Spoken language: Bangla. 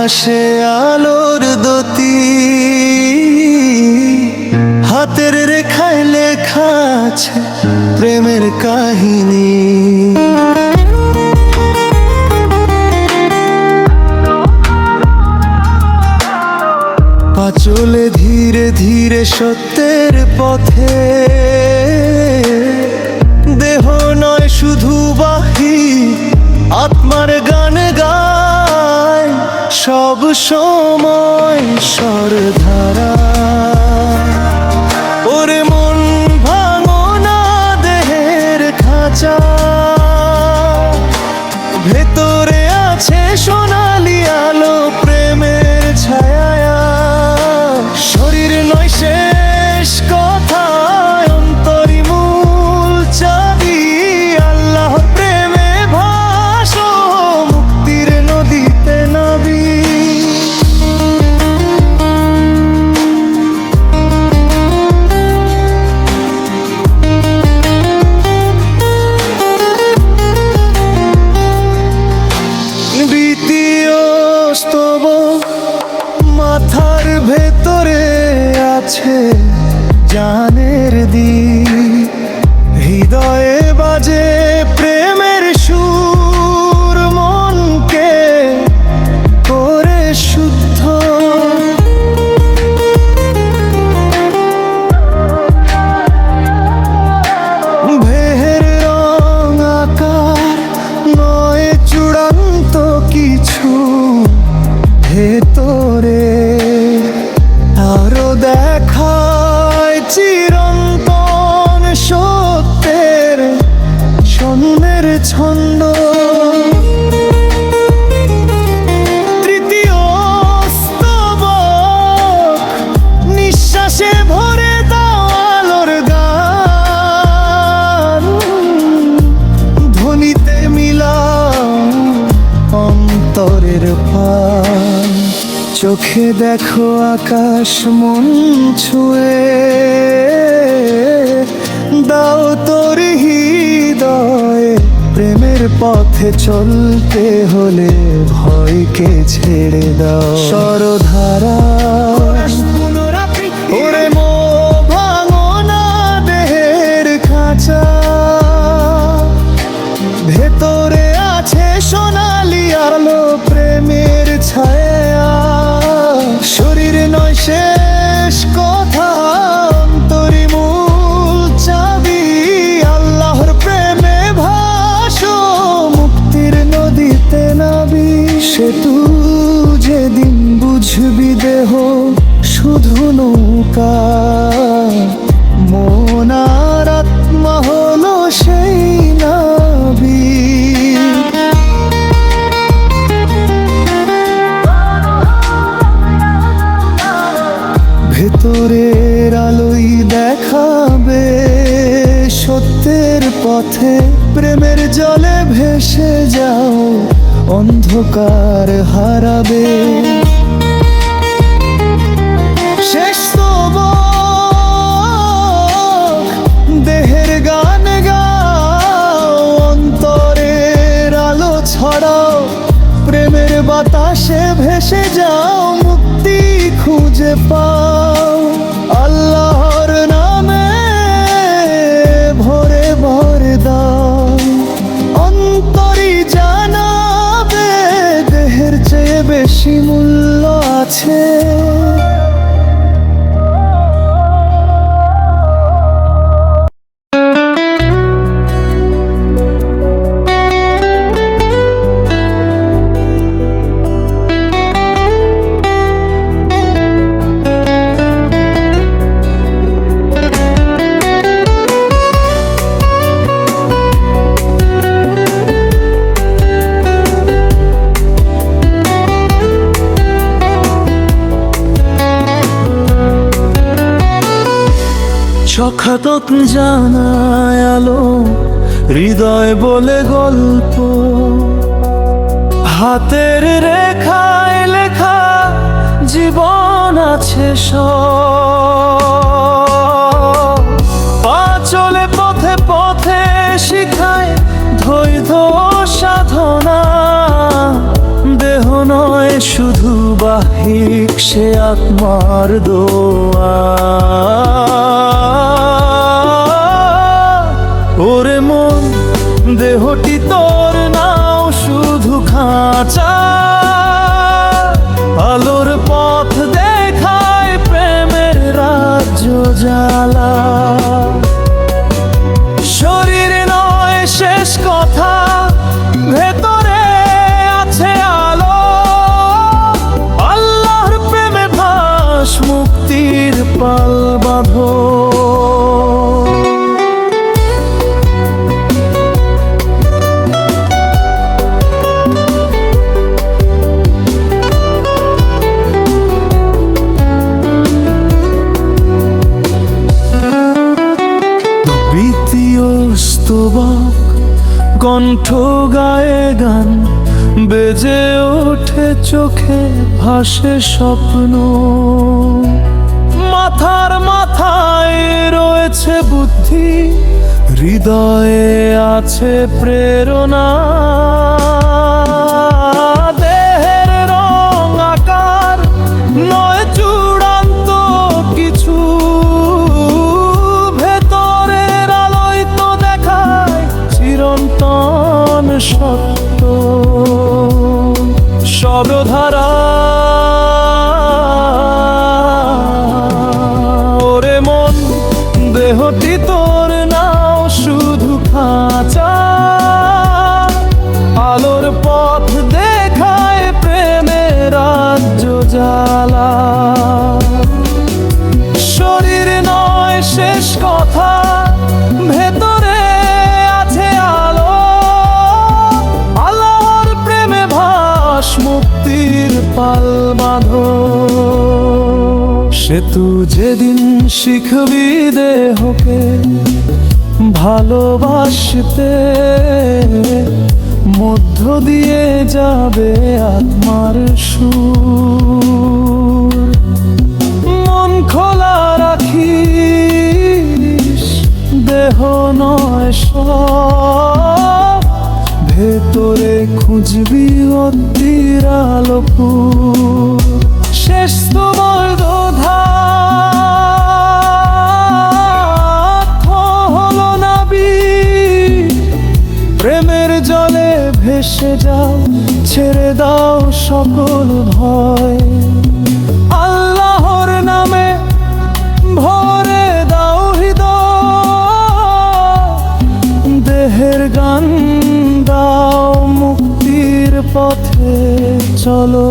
ভাসে আলোর দতি। হাতের রেখায় লেখা আছে প্রেমের কাহিনী। পাচলে ধীরে ধীরে সত্যের পথে। দেহ নয় শুধু বাহি, আত্মার গায় সব সময় স্বরধারা জানের দি। হৃদয়ে বাজে প্রেমের সুর, মনকে করে শুদ্ধ। ভের রং, আকার, নয় চূড়ান্ত কিছু, ভেতরে চোখে দেখো আকাশ, মন ছুঁয়ে। দাও তোর হৃদয় প্রেমের পথে চলতে হলে ভয়কে ছেড়ে দাও। সরধারা, ওরে মো ভাঙো দেহের খাঁচা। ভেতরে আছে সোনালি আলো প্রেমের ছায়া। নাবি সেতু যেদিন বুঝবি দেহ, শুধু নৌকা। মন আর আত্মা হলো সেই নাবি। ভেতরের আলোই দেখাবে সত্যের পথে, প্রেমের জলে ভেসে যাও। অন্ধকার হারাবে। শেষ স্তবক, দেহের গান গাও অন্তরের আলো ছড়াও প্রেমের বাতাসে ভেসে যাও মুক্তি খুঁজে পাও। আল্লাহর বেশি মূল্য আছে। সখাতক জানায় আলো, হৃদয় বলে গল্প। হাতের রেখায় লেখা জীবন আছে পা চলে পথে পথে শিখায় ধৈর্য সাধনা। দেহ নয় শুধু আবাহিক সে আত্মার দোয়া। জ্বালা স্তবক কণ্ঠ গায়ে গান, বেজে ওঠে চোখে, ভাসে স্বপ্ন। মাথার মাথায় রয়েছে বুদ্ধি, হৃদয়ে আছে প্রেরণা। সেতু যেদিন শিখবি দেহকে ভালোবাসতে, মধ্য দিয়ে যাবে আত্মার সুর। মন খোলা রাখিস, দেহ নয় সব, ভেতরে খুঁজবি অতির আলোকুর শেষ তোমার দোধা। হলো নাবি। প্রেমের জলে ভেসে যাও, ছেড়ে দাও সকল ভয়। আল্লাহর নামে ভরে দাও হৃদয়। দেহের গান দাও মুক্তির পথে চলো।